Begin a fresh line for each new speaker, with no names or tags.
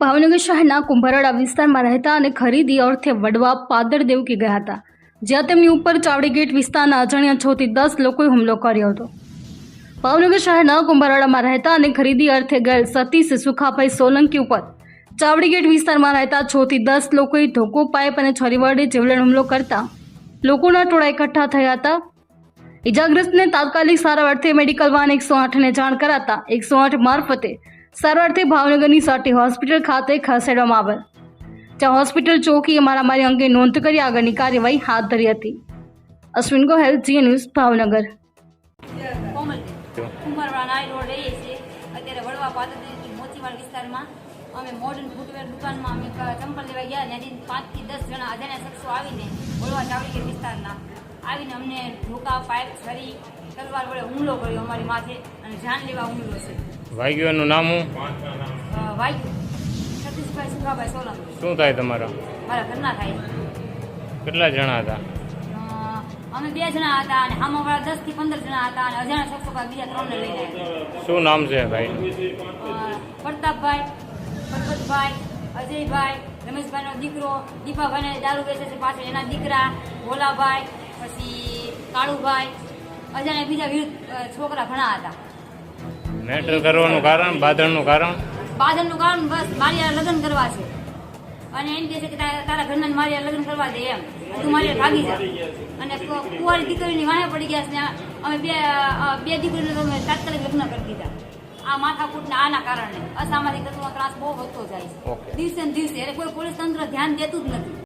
ભાવનગર શહેરના કુંભારવાડા વિસ્તારમાં રહેતા અને ખરીદી અર્થે વડવા પાદર દેવકી ગયા હતા, જ્યાં તેમની ઉપર ચાવડી ગેટ વિસ્તારના અજાણ્યા છ થી દસ લોકોએ હુમલો કર્યો હતો. ભાવનગર શહેરના કુંભારવાડામાં રહેતા અને ખરીદી અર્થે ગયેલ સતીશ સુખાભાઈ સોલંકી ઉપર ચાવડી ગેટ વિસ્તારમાં રહેતા છ થી દસ લોકોએ ધોકો પાઇપ અને છરી વડે જીવલેણ હુમલો કરતા લોકોના ટોળા એકઠા થયા હતા. ઇજાગ્રસ્તને તાત્કાલિક સારવાર અર્થે મેડિકલ વાન એકસો આઠને જાણ કરાતા એકસો આઠ મારફતે સારવારથી ભાવનગરની સાટી હોસ્પિટલ ખાતે ખસેડવામાં આવેલ. જ્યાં હોસ્પિટલ ચોકીએ મારામારી અંગે નોંધ કરી આગળની કાર્યવાહી હાથ ધરી હતી. અશ્વિન ગોહેલ, જી ન્યૂઝ, ભાવનગર.
અમે મોડર્ન ફૂટવેર દુકાનમાં અમે ચંપલ લેવા ગયા ત્યાંથી પાંચથી દસ જણા અજાણ્યા શખ્સો આવીને વડવા ચાવડી વિસ્તારના. આવીને અમને ઢોકા પાઇપ છરી તલવાર વડે હુમલો કર્યો અમારી માથે અને જાન લેવા હુમલો છે.
વાગ્યાનું નામ હું?
વાગ્યો. સતીશભાઈ સુખાભાઈ સોલંકી.
શું થાય તમારા?
મારા ઘરના થાય.
કેટલા જણા હતા?
અમે બે જણા હતા અને આમાં દસથી પંદર જણા હતા અને અજાણા શખ્સો બીજા ત્રણને લઈને જાય
શું નામ છે ભાઈ?
પ્રતાપભાઈ પરબતભાઈ અજયભાઈ રમેશભાઈનો દીકરો દીપાભાઈને દારૂ બેસે છે પાછળ એના દીકરા ભોલાભાઈ પછી કાળુભાઈ અજાણે બીજા વિરુદ્ધ છોકરા ઘણા હતા.
મેટર કરવાનું કારણ બાદળનું કારણ?
બાદલનું કારણ બસ મારી લગ્ન કરવા છે. અને એમ કહે છે કે તારા ઘરના મારી લગ્ન કરવા દે એમ. તું મારી ભાગી જા. અને કુવારી દીકરીની વાહે પડી ગયા છે અમે બે બે દીકરીને અમે તાત્કાલિક લગ્ન કરી દીધા. આ માથાકૂટના આના કારણે અસામાજિક તત્વોનો ત્રાસ બહુ વધતો જાય છે. દિવસે ને દિવસે એટલે કોઈ પોલીસ તંત્ર ધ્યાન દેતું જ નથી.